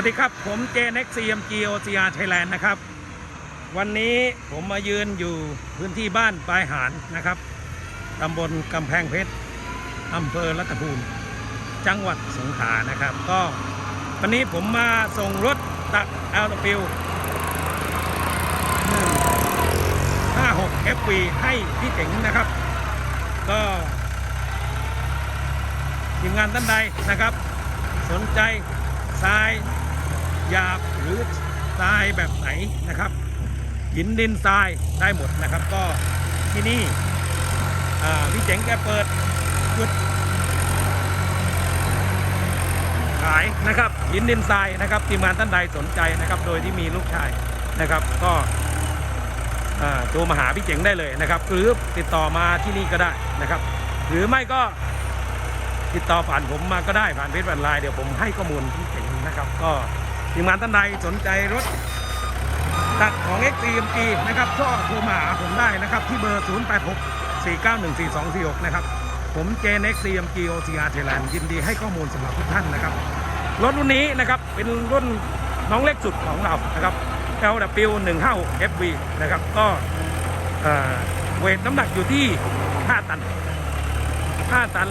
วัสดีครับ ผม JNX CMG OCR Thailand นด์นะครับ วันนี้ผมมายืนอยู่พื้นที่บ้านปลายหารนะครับตำบลกำแพงเพชรอำเภอรัตภูมิ จังหวัดสงขลานะครับ ก็วันนี้ผมมาส่งรถตัก LW 156 FV ให้พี่เจ๋งนะครับ ก็ทีมงานท่านใดนะครับ สนใจทราย หยาบหรือทรายแบบไหนนะครับ หินดินทรายได้หมดนะครับ ก็ที่นี่พี่เจ๋งแกเปิดจุดขายนะครับหินดินทรายนะครับทีมงานท่านใดสนใจนะครับ โดยที่มีลูกชายนะครับ ก็อ่าโทรมาหาพี่เจ๋งได้เลยนะครับ หรือติดต่อมาที่นี่ก็ได้นะครับ หรือไม่ก็ติดต่อผ่านผมมาก็ได้ผ่านเฟซผ่านไลน์เดี๋ยวผมให้ข้อมูลที่เจ๋งนะครับ ก็ ทีมงานท่านใดสนใจรถตัดของ XCMG นะครับก็โทรมาหาผมได้นะครับ ที่เบอร์ 086 491 4246 นะครับ ผมเจน XCMG OCR Thailand ยินดีให้ข้อมูลสำหรับทุกท่านนะครับ รถรุ่นนี้นะครับเป็นรุ่นน้องเล็กสุดของเรานะครับ LW 156 FV นะครับ ก็เวทน้ำหนักอยู่ที่ 5 ตัน 5 ตัน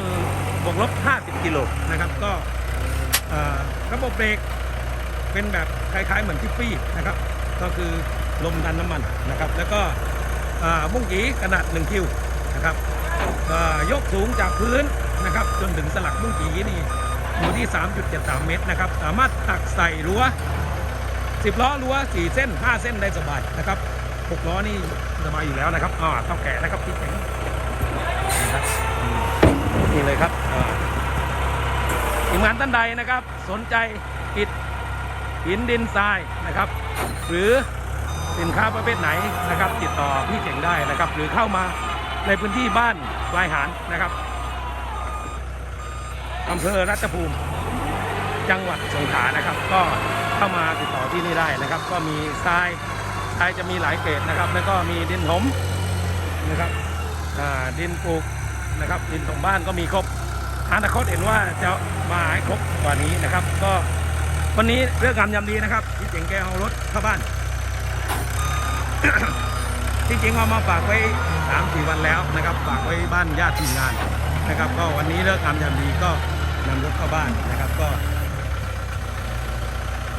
บวกลบ 50 กิโลนะครับ ก็ระบบเบรก เป็นแบบคล้ายๆเหมือนทิฟฟี่นะครับ ก็คือลมดันน้ำมันนะครับ แล้วก็เอ่อบุ้งกีขนาด1คิวนะครับยกสูงจากพื้นนะครับ จนถึงสลักบุ้งกีนี่อยู่ที่ 3.73 เมตรนะครับ สามารถตักใส่รั้ว 10 ล้อรั้ว 4 เส้น 5 เส้นได้สบายนะครับ6ล้อนี่สบายอยู่แล้วนะครับอ่าเท่าแก่นะครับพี่แข็งนะครับนี่เลยครับทีมงานท่านใดนะครับ สนใจอิฐ หินดินทรายนะครับ หรือสินค้าประเภทไหนนะครับ ติดต่อพี่เจ๋งได้นะครับ หรือเข้ามาในพื้นที่บ้านปลายหารนะครับอำเภอรัตภูมิ จังหวัดสงขลานะครับ ก็เข้ามาติดต่อที่นี่ได้นะครับ ก็มีทรายทรายจะมีหลายเกรดนะครับ แล้วก็มีดินถมนะครับดินปลูกนะครับดินตรงบ้านก็มีครบอนาคตเห็นว่าจะมาให้ครบกว่านี้นะครับ ก็ วันนี้เรื่องงามยามดีนะครับพี่เจ๋งแกเอารถเข้าบ้าน จริงๆเอามาฝากไว้สามสี่วันแล้วนะครับ ฝากไว้บ้านญาติทีมงานนะครับ ก็วันนี้เลิกงามยามดีก็นำรถเข้าบ้านนะครับก็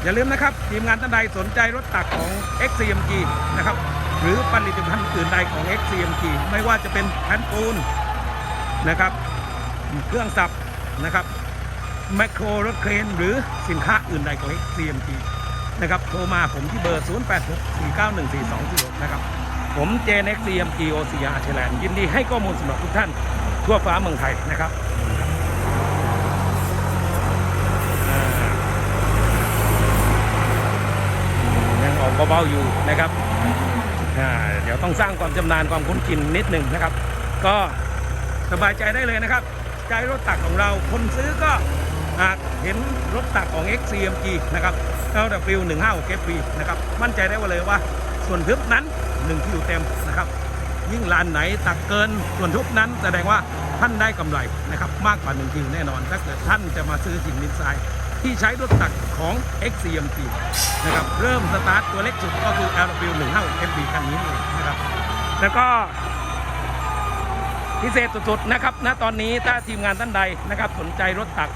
อย่าลืมนะครับ ทีมงานท่านใดสนใจรถตักของ XCMG นะครับ หรือผลิตภัณฑ์อื่นใดของ XCMG ไม่ว่าจะเป็นแผ่นปูนนะครับ เครื่องสับนะครับ แมคโครรถเครนหรือสินค้าอื่นใดของ CMG นะครับ โทรมาผมที่เบอร์ 0864914246 นะครับ ผม JNX CMG OCR Thailand ยินดีให้ข้อมูลสำหรับทุกท่าน ทั่วฟ้าเมืองไทยนะครับยังออกเบาๆอยู่นะครับเดี๋ยวต้องสร้างความจำนานความคุ้นชินนิดหนึ่งนะครับ ก็สบายใจได้เลยนะครับ ใจรถตักของเราคนซื้อก็ อาจเห็นรถตักของ XCMG นะครับ LW 156 FV นะครับ มั่นใจได้ว่าเลยว่า ส่วนทึบนั้น1คิวเต็มนะครับ ยิ่งลานไหนตักเกินส่วนทึบนั้นแสดงว่าท่านได้กำไรนะครับ มากกว่า1คิวแน่นอน ถ้าเกิดท่านจะมาซื้อหินดินทรายที่ใช้รถตักของ XCMG นะครับ เริ่มสตาร์ทตัวเล็กสุดก็คือ LW 156 FV คันนี้เองนะครับ แล้วก็พิเศษสุดๆนะครับณตอนนี้ถ้าทีมงานท่านใดนะครับสนใจรถตัก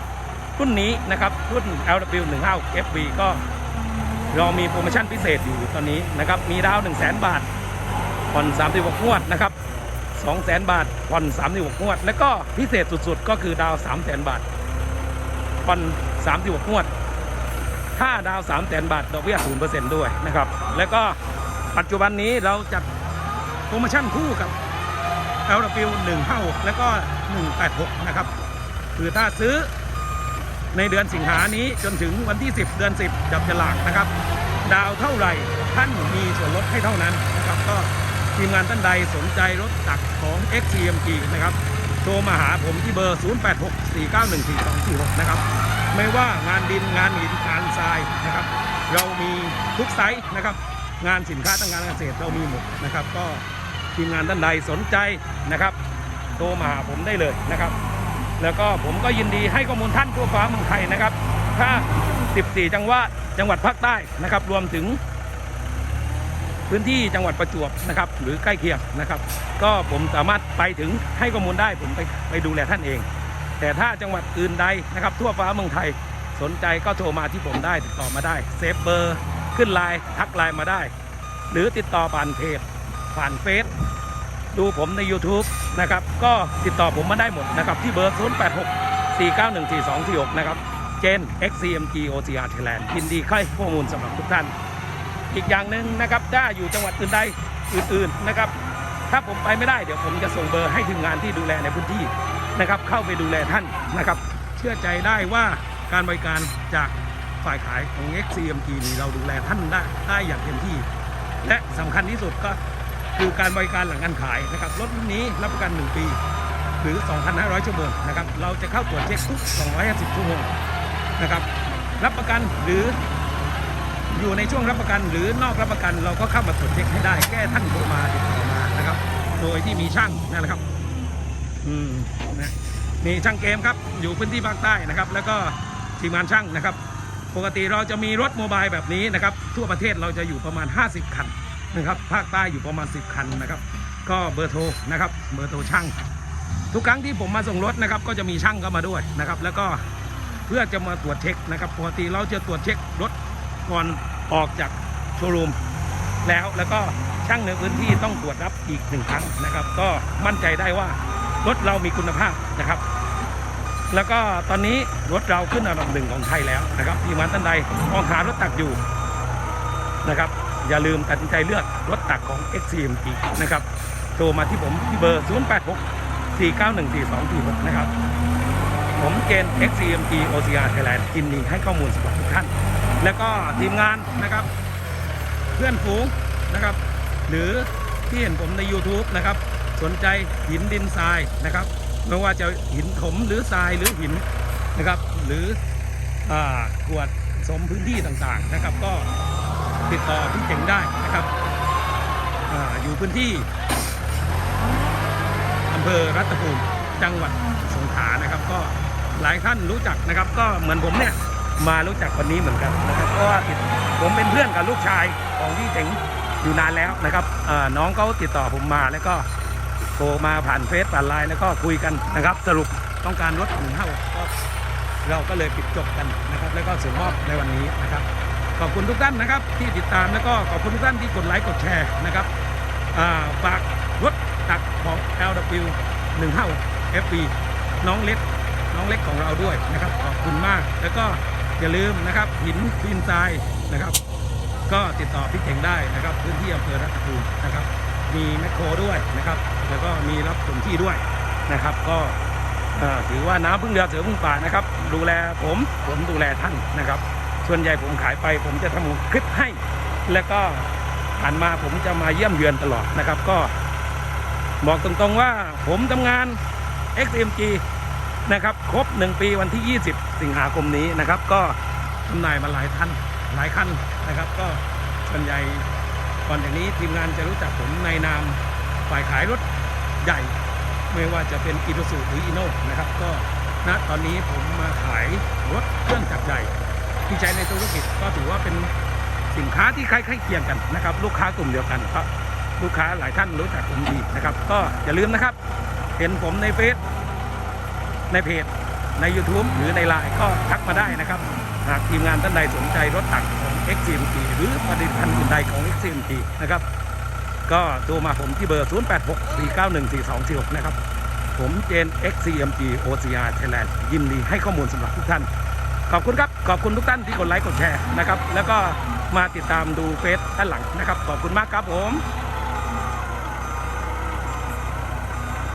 รุ่นนี้นะครับรุ่น LW 1 5 FV ก็เรามีโปรโมชั่นพิเศษอยู่ตอนนี้นะครับมีดาว 1 0 0 0 0 0 บาทผ่อน36งวดนะครับ200,000 บาทผ่อน36งวด แล้วก็พิเศษสุดๆ ก็คือดาว 300,000 บาทผ่อน36งวด ถ้าดาว 300,000บาทดอกเบี้ย0%ด้วยนะครับ แล้วก็ปัจจุบันนี้เราจัดโปรโมชั่นคู่กับ LW 156 แล้วก็ 186 นะครับ คือถ้าซื้อ ในเดือนสิงหานี้จนถึงวันที่ 10 เดือน 10 จับฉลากนะครับ ดาวเท่าไหร่ท่านมีส่วนลดให้เท่านั้นนะครับ ก็ทีมงานท่านใดสนใจรถตักของ XCMG นะครับโทรมาหาผมที่เบอร์ 0864914246 นะครับ ไม่ว่างานดินงานหินงานทรายนะครับ เรามีทุกไซส์นะครับ งานสินค้าทางการเกษตรเรามีหมดนะครับ ก็ทีมงานท่านใดสนใจนะครับ โทรมาหาผมได้เลยนะครับ แล้วก็ผมก็ยินดีให้ข้อมูลท่านทั่วฟ้าเมืองไทยนะครับ ถ้า 14 จังหวัดจังหวัดภาคใต้นะครับ รวมถึง พื้นที่จังหวัดประจวบนะครับ หรือใกล้เคียงนะครับ ก็ผมสามารถไปถึงให้ข้อมูลได้ผมไปไปดูแลท่านเอง แต่ถ้าจังหวัดอื่นใดนะครับ ทั่วฟ้าเมืองไทยสนใจก็โทรมาที่ผมได้ติดต่อมาได้เซฟเบอร์ขึ้นไลน์ทักไลน์มาได้ หรือติดต่อผ่านเพจผ่านเฟซ ดูผมใน YouTube นะครับ ก็ติดต่อผมมาได้หมดนะครับ ที่เบอร์ 086 491 4246 นะครับ เจน XCMG OCR Thailand ยินดีให้ข้อมูลสำหรับทุกท่าน อีกอย่างหนึ่งนะครับ ถ้าอยู่จังหวัดอื่นใดอื่นๆนะครับ ถ้าผมไปไม่ได้เดี๋ยวผมจะส่งเบอร์ให้ทีมงานที่ดูแลในพื้นที่นะครับ เข้าไปดูแลท่านนะครับ เชื่อใจได้ว่าการบริการจากฝ่ายขายของ XCMG นี่เราดูแลท่านได้ได้อย่างเต็มที่ และสำคัญที่สุดก็ คือการบริการหลังการขายนะครับรถรุ่นนี้รับประกัน 1 ปี หรือ 2,500 ชั่วโมงนะครับเราจะเข้าตรวจเช็คทุก 250 ชั่วโมงนะครับรับประกันหรืออยู่ในช่วงรับประกันหรือนอกรับประกันเราก็เข้ามาตรวจเช็คให้ได้แก้ท่านโทรมาติดต่อมานะครับ โดยที่มีช่างนั่นแหละครับอืมนะมีช่างเกมครับอยู่พื้นที่ภาคใต้นะครับ แล้วก็ทีมงานช่างนะครับ ปกติเราจะมีรถโมบายแบบนี้นะครับ ทั่วประเทศเราจะอยู่ประมาณ 50 คัน นะครับภาคใต้อยู่ประมาณ 10 คันนะครับ ก็เบอร์โทรนะครับเบอร์โทรช่าง ทุกครั้งที่ผมมาส่งรถนะครับ ก็จะมีช่างเข้ามาด้วยนะครับ แล้วก็เพื่อจะมาตรวจเช็คนะครับปกติเราจะตรวจเช็ครถก่อนออกจากโชว์รูมแล้วแล้วก็ช่างในพื้นที่ต้องตรวจรับอีกหนึ่งครั้งนะครับ ก็มั่นใจได้ว่ารถเรามีคุณภาพนะครับ แล้วก็ตอนนี้รถเราขึ้นอันดับหนึ่งของไทยแล้วนะครับที่มันท่านใดมองหารถตักอยู่นะครับ อย่าลืมตัดสินใจเลือกรถตักของ XCMG นะครับโทรมาที่ผมที่เบอร์ 086 491 4246 นะครับ ผมเจน XCMG OCR Thailand ยินดีให้ข้อมูลสำหรับทุกท่าน แล้วก็ทีมงานนะครับ เพื่อนฝูงนะครับ หรือที่เห็นผมใน YouTube นะครับ สนใจหินดินทรายนะครับ ไม่ว่าจะหินถมหรือทรายหรือหินนะครับ หรืออ่ากวดสมพื้นที่ต่างๆนะครับ ก็ ติดต่อพี่เจ๋งได้นะครับออยู่พื้นที่อำเภอรัตภูมิจังหวัดสงขลานะครับ ก็หลายท่านรู้จักนะครับ ก็เหมือนผมเนี่ยมารู้จักวันนี้เหมือนกันนะครับเพราะว่าติดผมเป็นเพื่อนกับลูกชายของพี่เจ๋งอยู่นานแล้วนะครับน้องเขาติดต่อผมมาแล้วก็โทรมาผ่านเฟซผ่านไลน์แล้วก็คุยกันนะครับ สรุปต้องการรถหนึ่งเท่าก็เราก็เลยปิดจบกันนะครับ แล้วก็ส่งมอบในวันนี้นะครับ ขอบคุณทุกท่านนะครับ ที่ติดตามแล้วก็ขอบคุณทุกท่านที่กดไลค์กดแชร์นะครับฝากรถตักของ LW 15 FB น้องเล็กน้องเล็กของเราด้วยนะครับ ขอบคุณมาก แล้วก็อย่าลืมนะครับหินดินทรายนะครับ ก็ติดต่อพี่เก่งได้นะครับ พื้นที่อำเภอรัตภูมินะครับ มีแมคโครด้วยนะครับ แล้วก็มีรับส่งที่ด้วยนะครับ ก็ถือว่าน้ำพึ่งเรือเสือพึ่งป่านะครับ ดูแลผมผมดูแลท่านนะครับ ส่วนใหญ่ผมขายไป ผมจะทำคลิปให้ แล้วก็ผ่านมาผมจะมาเยี่ยมเยือนตลอดนะครับ ก็บอกตรงๆว่าผมทำงาน XMG นะครับ ครบ 1 ปีวันที่ 20 สิงหาคมนี้นะครับ ก็จำหน่ายมาหลายท่านหลายคันนะครับ ก็ส่วนใหญ่ก่อนจากนี้ทีมงานจะรู้จักผมในนามฝ่ายขายรถใหญ่ ไม่ว่าจะเป็นอี u ู u หรืออีโนนะครับ ก็ณตอนนี้ผมมาขายรถเครื่องจักรใหญ่ ที่ใช้ในธุรกิจก็ถือว่าเป็นสินค้าที่คล้ายๆเคียงกันนะครับ ลูกค้ากลุ่มเดียวกันเพราะลูกค้าหลายท่านรู้จักผมดีนะครับ ก็อย่าลืมนะครับ เห็นผมในเฟซในเพจใน YouTube หรือในไลน์ก็ทักมาได้นะครับ หากทีมงานท่านใดสนใจรถตักของ XCMG หรือผลิตภัณฑ์อื่นใดของ XCMG นะครับ ก็โทรมาผมที่เบอร์ 0864914246 นะครับ ผมเจน XCMG OCR Thailand ยินดีให้ข้อมูลสำหรับทุกท่าน ขอบคุณครับ ขอบคุณทุกท่านที่กดไลค์กดแชร์นะครับ แล้วก็มาติดตามดูเฟซด้านหลังนะครับ ขอบคุณมากครับผม